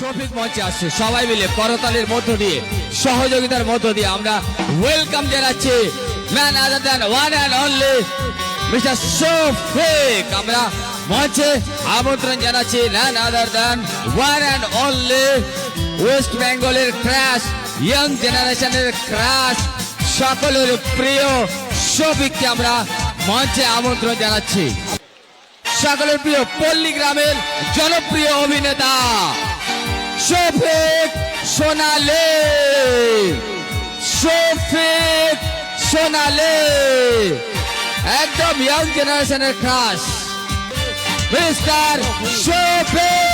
শফিক মঞ্চে আসছে। সবাই মিলে করতালির মধ্য দিয়ে, সহযোগিতার মধ্য দিয়ে আমরা ওয়েলকাম জানাচ্ছি। Man other than one and only mister Shafiq. আমরা মঞ্চে আমন্ত্রণ জানাচ্ছি man other than one and only west বেঙ্গলের ক্রাশ ইয়াং জেনারেশনের ক্রাশ সকলের প্রিয় শফিককে আমরা মঞ্চে আমন্ত্রণ জানাচ্ছি। সকলের প্রিয় পল্লী গ্রামের জনপ্রিয় অভিনেতা। শফিক সোনালে। শফিক সোনালে। একদম ইয়াং জেনারেশনের ক্রাশ মিস্টার শফিক।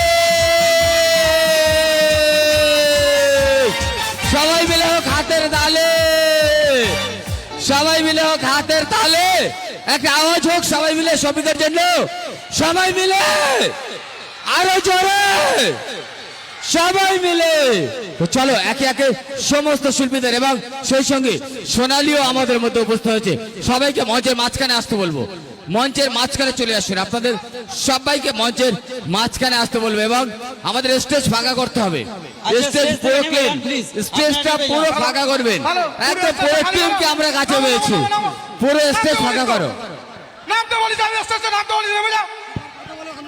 সবাই মিলে হোক হাতের তালে। সবাই মিলে হোক হাতের তালে। একটা আওয়াজ হোক সবাই মিলে শফিকের জন্য। সবাই মিলে আরও জোরে। সবাই মিলে। তো চলো একে একে সমস্ত শিল্পীদের এবং সেই সঙ্গে সোনালিও আমাদের মধ্যে উপস্থিত হয়েছে। সবাইকে মঞ্চের মাঝখানে আসতে বলব। মঞ্চের মাঝখানে চলে আসুন। আপনাদের সবাইকে মঞ্চের মাঝখানে আসতে বলব এবং আমাদের স্টেজ ফাঁকা করতে হবে। আচ্ছা, স্টেজ পুরো ক্লিন স্টেজটা পুরো। ফাঁকা করবেন। ভালো, একদম পুরো পুরো টিমকে আমরা কাছে পেয়েছি। পুরো স্টেজ ফাঁকা। করো। নামতে বলি নামতে বলি নেমে যাও।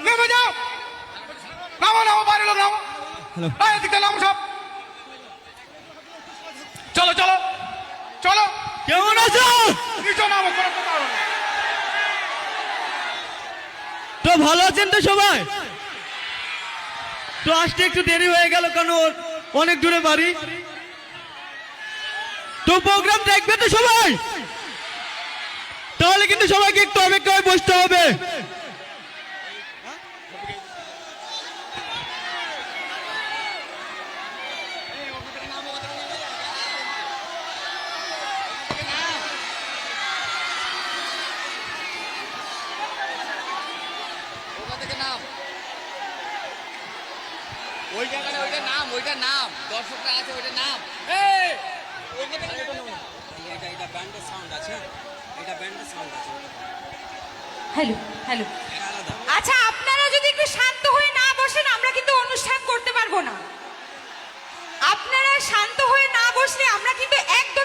নেমে যাও। নামো নামো বাইরে নামো। চলো চলো চলো। কেমন আছো? কোনো। তো ভালো আছেন তো সবাই? তো আসতে একটু দেরি হয়ে গেল কারণ অনেক দূরে বাড়ি। তো প্রোগ্রাম দেখবে তো সবাই? তাহলে কিন্তু সবাইকে একটু অপেক্ষায় বসতে হবে। ওই জায়গাটা ওইটার নাম ওইটার নাম। আছে ওইটার নাম। এটা এটা ব্যান্ডের সাউন্ড আছে এটা ব্যান্ডের সাউন্ড আছে। হ্যালো হ্যালো আচ্ছা আপনারা যদি একটু শান্ত হয়ে না বসেন আমরা কিন্তু অনুষ্ঠান করতে পারব না। আপনারা শান্ত হয়ে না বসলে আমরা কিন্তু একদমই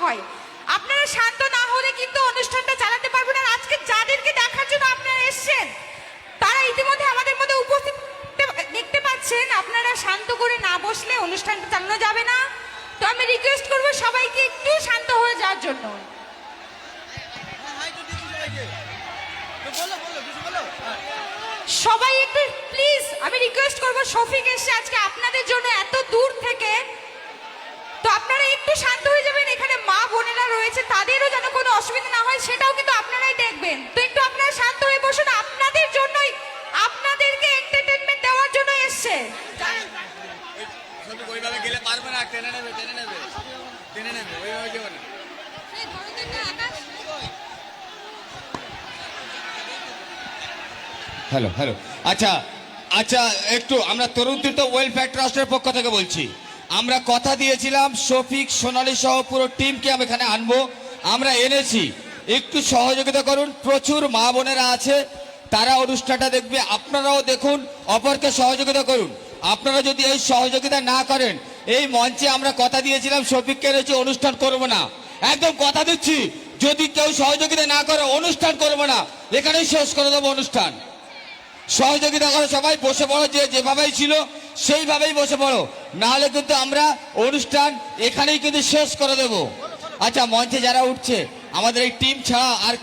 হয়। আপনারা শান্ত না হলে কিন্তু অনুষ্ঠানটা চালাতে পারবেন আর আজকে যাদেরকে দেখার জন্য আপনারা এসেছেন, তারা ইতিমধ্যে আমাদের মধ্যে উপস্থিত দেখতে- পাচ্ছেন। আপনারা শান্ত করে না বসলে অনুষ্ঠানটা চালানো যাবে না। তো আমি রিকোয়েস্ট করব সবাইকে একটু শান্ত হয়ে যাওয়ার জন্য। সবাই একটু প্লিজ আমি রিকোয়েস্ট করব শফিক এসে আজকে আপনাদের জন্য এত দূর টেনে নেবে ওইভাবে যাবে না হ্যালো হ্যালো আচ্ছা আচ্ছা একটু আমরা তরুণ তীর্থ ওয়েলফেয়ার ট্রাস্টের পক্ষ থেকে বলছি। আমরা কথা দিয়েছিলাম শফিক সোনালী সহ পুরো টিমকে আমি এখানে আনব। আমরা এনেছি। একটু সহযোগিতা করুন প্রচুর মা বোনেরা আছে তারা অনুষ্ঠানটা দেখবে। আপনারাও দেখুন অপরকে সহযোগিতা করুন। আপনারা যদি এই সহযোগিতা না করেন এই মঞ্চে আমরা কথা দিয়েছিলাম, শফিককে রয়েছে অনুষ্ঠান করব না। একদম কথা দিচ্ছি, যদি কেউ সহযোগিতা না করে, অনুষ্ঠান করব না। এখানেই শেষ করে দেবো অনুষ্ঠান। সহযোগিতা করো সবাই বসে পড়ো, যে যেভাবেই ছিল, সেইভাবেই বসে পড়ো। নাহলে কিন্তু আমরা অনুষ্ঠান এখানেই কিন্তু শেষ করে দেব। আচ্ছা মঞ্চে যারা উঠছে, আমাদের এই টিম ছাড়া আর